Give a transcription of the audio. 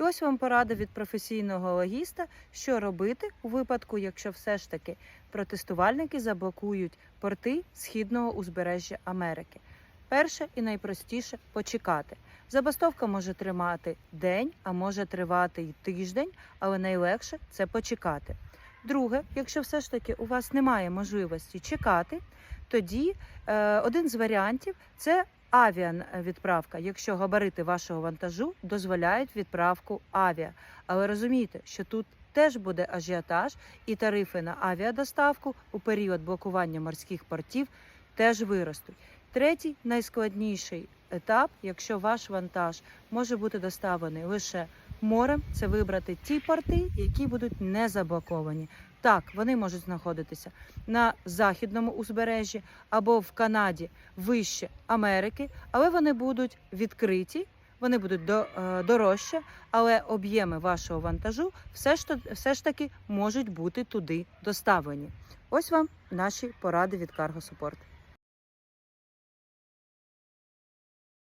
І ось вам порада від професійного логіста, що робити у випадку, якщо все ж таки протестувальники заблокують порти східного узбережжя Америки. Перше і найпростіше почекати. Забастовка може тримати день, а може тривати й тиждень, але найлегше це почекати. Друге, якщо все ж таки у вас немає можливості чекати, тоді е, один з варіантів це авіавідправка, якщо габарити вашого вантажу дозволяють відправку авіа. Але розумійте, що тут теж буде ажіотаж, і тарифи на авіадоставку у період блокування морських портів теж виростуть. Третій найскладніший етап, якщо ваш вантаж може бути доставлений лише морем, це вибрати ті порти, які будуть не заблоковані. Так, вони можуть знаходитися на західному узбережжі або в Канаді вище Америки, але вони будуть відкриті, вони будуть до, е, дорожче, але об'єми вашого вантажу все ж, все ж таки можуть бути туди доставлені. Ось вам наші поради від Cargo Support.